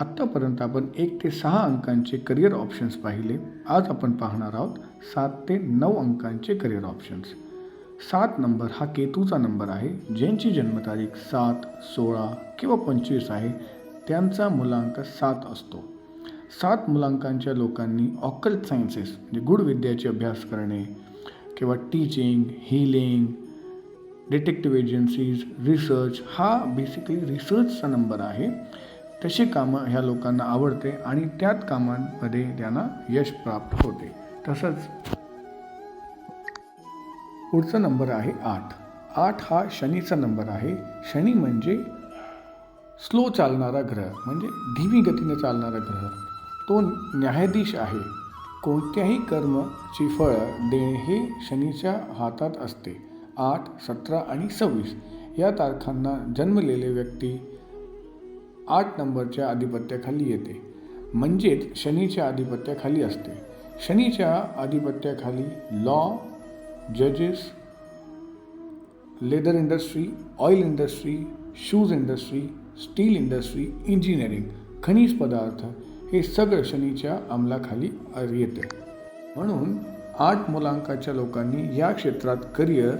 आत्तापर्यंत आपण एक ते सहा अंकांचे करिअर ऑप्शन्स पाहिले. आज आपण पाहणार आहोत सात ते नऊ अंकांचे करिअर ऑप्शन्स सात नंबर हा केतूचा नंबर आहे. ज्यांची जन्मतारीख सात सोळा किंवा पंचवीस आहे त्यांचा मुलांक सात असतो. सात मुलांकांच्या लोकांनी ऑकल्ट सायन्सेस म्हणजे गुढ विद्याचे अभ्यास करणे किंवा teaching healing detective agencies research हा बेसिकली रिसर्चचा नंबर आहे. तशी कामं ह्या लोकांना आवडते आणि त्यात कामांमध्ये त्यांना यश प्राप्त होते. तसंच पुढचा नंबर आहे आठ. आठ हा शनीचा नंबर आहे. शनी म्हणजे स्लो चालणारा ग्रह म्हणजे धीमी गतीने चालणारा ग्रह. तो न्यायाधीश आहे. कोणत्याही कर्मची फळं देणे हे शनीच्या हातात असते. आठ सतरा आणि सव्वीस या तारखांना जन्मलेले व्यक्ती आठ नंबरच्या आधिपत्याखाली येते. म्हणजेच शनीच्या आधिपत्याखाली असते. शनीच्या आधिपत्याखाली लॉ जजेस leather industry oil industry shoes industry steel industry engineering खनिज पदार्थ हे सगळं शनीच्या अंमलाखाली येते. म्हणून आठ मुलांकाच्या लोकांनी या क्षेत्रात करिअर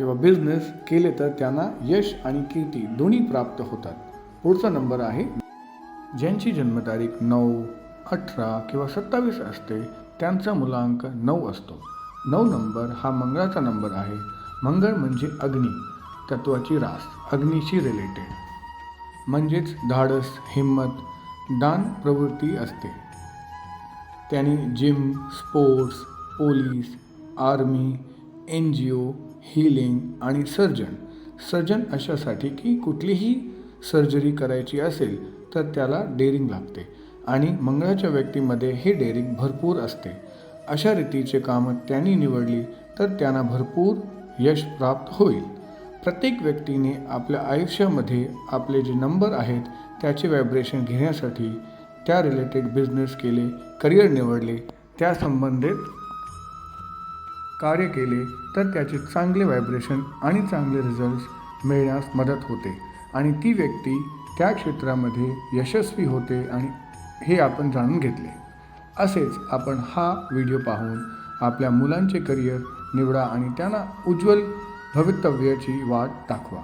किंवा बिझनेस केले तर त्यांना यश आणि कीर्ती दोन्ही प्राप्त होतात. पुढचा नंबर आहे ज्यांची जन्मतारीख नऊ अठरा किंवा सत्तावीस असते त्यांचा मुलांक नऊ असतो. नऊ नंबर हा मंगळाचा नंबर आहे. मंगळ म्हणजे अग्नी तत्वाची रास अग्नीशी रिलेटेड म्हणजेच धाडस हिंमत दान प्रवृत्ती असते. त्यांनी gym sports police army N G O healing आणि सर्जन सर्जन अशासाठी की कुठलीही सर्जरी करायची असेल तर त्याला डेअरिंग लागते. आणि मंगळाच्या व्यक्तीमध्ये हे डेअरिंग भरपूर असते. अशा रीतीचे कामं त्यांनी निवडली तर त्यांना भरपूर यश प्राप्त होईल. प्रत्येक व्यक्तीने आपल्या आयुष्यामध्ये आपले जे नंबर आहेत त्याचे व्हायब्रेशन घेण्यासाठी त्या रिलेटेड बिझनेस केले करिअर निवडले त्या संबंधित कार्य केले तर त्याचे चांगले व्हायब्रेशन आणि चांगले रिझल्ट्स मिळण्यास मदत होते. आणि ती व्यक्ती त्या क्षेत्रामध्ये यशस्वी होते आणि हे आपण जाणून घेतले. असेच आपण हा व्हिडिओ पाहून आपल्या मुलांचे करिअर निवडा आणि त्यांना उज्ज्वल भवितव्याची वाट दाखवा.